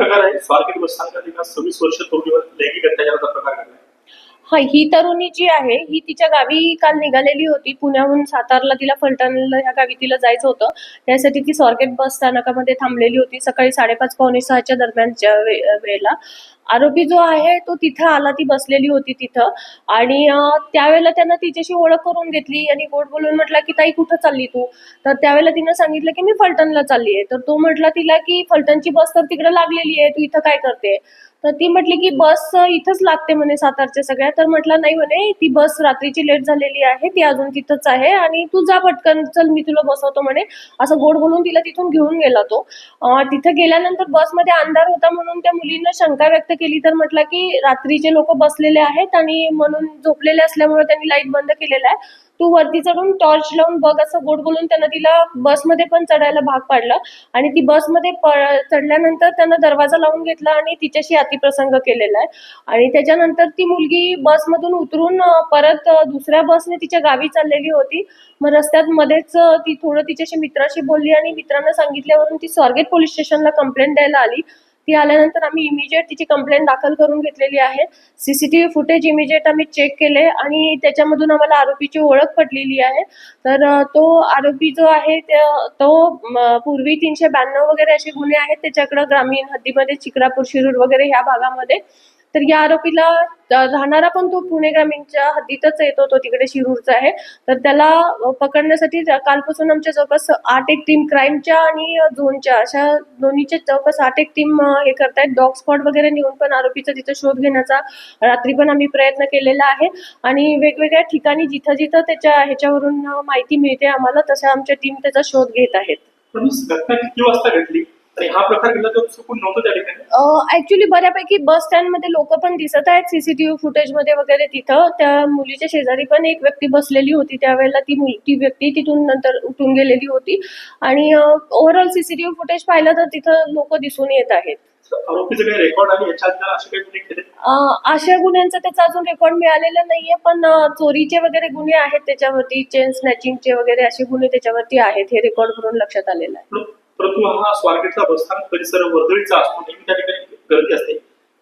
प्रकार आहे स्वारगेट बसस्थानकात एका सव्वीस वर्ष तरुणीवर लैंगिक अत्याचाराचा प्रकार घडला. हा ही तरुणी जी आहे ही तिच्या गावी काल निघालेली होती. पुण्याहून सातारला तिला फलटणला ह्या गावी तिला जायचं होतं. त्यासाठी ती स्वारगेट बस स्थानकामध्ये थांबलेली होती. सकाळी साडेपाच पावणे सहाच्या दरम्यानच्या वेळेला. आरोपी जो आहे तो तिथं आला. ती बसलेली होती तिथं. आणि त्यावेळेला त्यानं तिच्याशी ओळख करून घेतली आणि गोड बोलून म्हटला की ताई कुठं चालली तू? तर त्यावेळेला तिनं सांगितलं की मी फलटणला चालली आहे तर तो म्हटला तिला की फलटणची बस तर तिकडे लागलेली आहे. तू इथं काय करते? तर ती म्हटली की बस इथंच लागते म्हणे सातारच्या सगळ्या. तर म्हटलं नाही म्हणे ती बस रात्रीची लेट झालेली आहे. ती अजून तिथंच आहे आणि तू जा पटकन चल मी तुला बसवतो म्हणे. असं गोड बोलून तिला तिथून घेऊन गेला तो. तिथं गेल्यानंतर बसमध्ये अंधार होता म्हणून त्या मुलीनं शंका व्यक्त केली. तर म्हटलं की रात्रीचे लोक बसलेले आहेत आणि म्हणून झोपलेले असल्यामुळे त्यांनी लाइट बंद केलेला आहे. तू वरती चढून टॉर्च लावून बघ असं गोड बोलून त्यानं तिला बसमध्ये पण चढायला भाग पाडलं. आणि ती बसमध्ये प- चढल्यानंतर त्यानं दरवाजा लावून घेतला आणि तिच्याशी अतिप्रसंग केलेला आहे. आणि त्याच्यानंतर ती मुलगी बसमधून उतरून परत दुसऱ्या बसने तिच्या गावी चाललेली होती. मग रस्त्यात मध्येच ती थोडं तिच्याशी मित्राशी बोलली आणि मित्रांना सांगितल्यावरून ती स्वारगेट पोलीस स्टेशनला कंप्लेंट द्यायला आली. ती आल्यानंतर आम्ही इमिजिएट तिची कंप्लेंट दाखल करून घेतलेली आहे. सीसीटीव्ही फुटेज इमिजिएट आम्ही चेक केले आणि त्याच्यामधून आम्हाला आरोपीची ओळख पडलेली आहे. तर तो आरोपी जो आहे त्या- तो पूर्वी तीनशे ब्याण्णव वगैरे असे गुन्हे आहेत. त्याच्याकडं ग्रामीण हद्दीमध्ये चिखलापूर शिरूर वगैरे ह्या भागामध्ये. तर या आरोपीला राहणारा पण तो पुणे ग्रामीणच्या हद्दीतच येतो तो तिकडे शिरूरचा आहे. तर त्याला पकडण्यासाठी कालपासून आमच्या जवळपास आठ एक टीम क्राईमच्या आणि झोनच्या अशा दोन्हीच्या जवळपास आठ एक टीम हे करतायत. डॉग स्पॉट वगैरे नेऊन पण आरोपीचा तिथं शोध घेण्याचा रात्री पण आम्ही प्रयत्न केलेला आहे. आणि वेगवेगळ्या ठिकाणी जिथं जिथं त्याच्या ह्याच्यावरून माहिती मिळते आम्हाला तशा आमच्या टीम त्याचा शोध घेत आहेत. किती वाजता घडली? आणि हा प्रकार घडला तेव्हा दुसरं कोणी नव्हतं त्या ठिकाणी? ऍक्च्युली बऱ्यापैकी बस स्टँडमध्ये लोक पण दिसत आहेत. सीसीटीव्ही फुटेजमध्ये वगैरे तिथं. त्या मुलीच्या शेजारी पण एक व्यक्ती बसलेली होती. त्यावेळेला ती मुल ती व्यक्ती तिथून नंतर उठून गेलेली होती. आणि ओव्हरऑल सीसीटीव्ही फुटेज पाहिलं तर तिथं लोक दिसून येत आहेत. आरोपीचे काही रेकॉर्ड आणि याच्या आधी असे काही गुन्हे केले अं, अशा गुन्ह्यांचा त्याचा अजून रेकॉर्ड मिळालेला नाहीये. पण अं, चोरीचे वगैरे गुन्हे आहेत त्याच्यावरती. चेन स्नॅचिंगचे वगैरे असे गुन्हे त्याच्यावरती आहेत. हे रेकॉर्ड करून लक्षात आलेलं आहे. पण- परंतु हा स्वारगेटचा बसस्थान परिसर वर्दळीचा असतो. नेहमी त्या ठिकाणी गर्दी असते.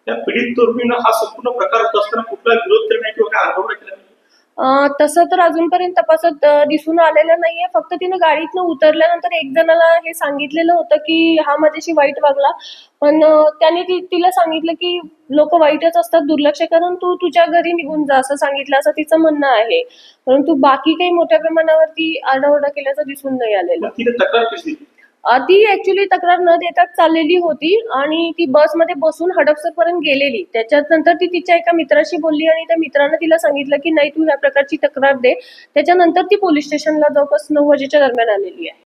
त्या पीडित तरुणीनं हा संपूर्ण प्रकार होत असताना कुठला विरोध नाही किंवा काय आरोप केला तसं तर अजूनपर्यंत तपासात दिसून आलेलं नाहीये. फक्त तिनं गाडीतनं उतरल्यानंतर एक जणाला हे सांगितलेलं होतं की हा माझ्याशी वाईट वागला. पण त्याने ती तिला सांगितलं की लोक वाईटच असतात दुर्लक्ष करून तू तुझ्या घरी निघून जा असं सांगितलं असं तिचं म्हणणं आहे. परंतु बाकी काही मोठ्या प्रमाणावरती आरडाओरडा केल्याचं दिसून नाही आलेलं. तक्रार ती ऍक्च्युली तक्रार न देताच चाललेली होती आणि ती बसमध्ये बसून हडपसर पर्यंत गेलेली. त्याच्यात नंतर ती तिच्या एका मित्राशी बोलली आणि त्या मित्रानं तिला सांगितलं की नाही तू ह्या प्रकारची तक्रार दे. त्याच्यानंतर ती पोलीस स्टेशनला जवळपास नऊ वाजेच्या दरम्यान आलेली आहे.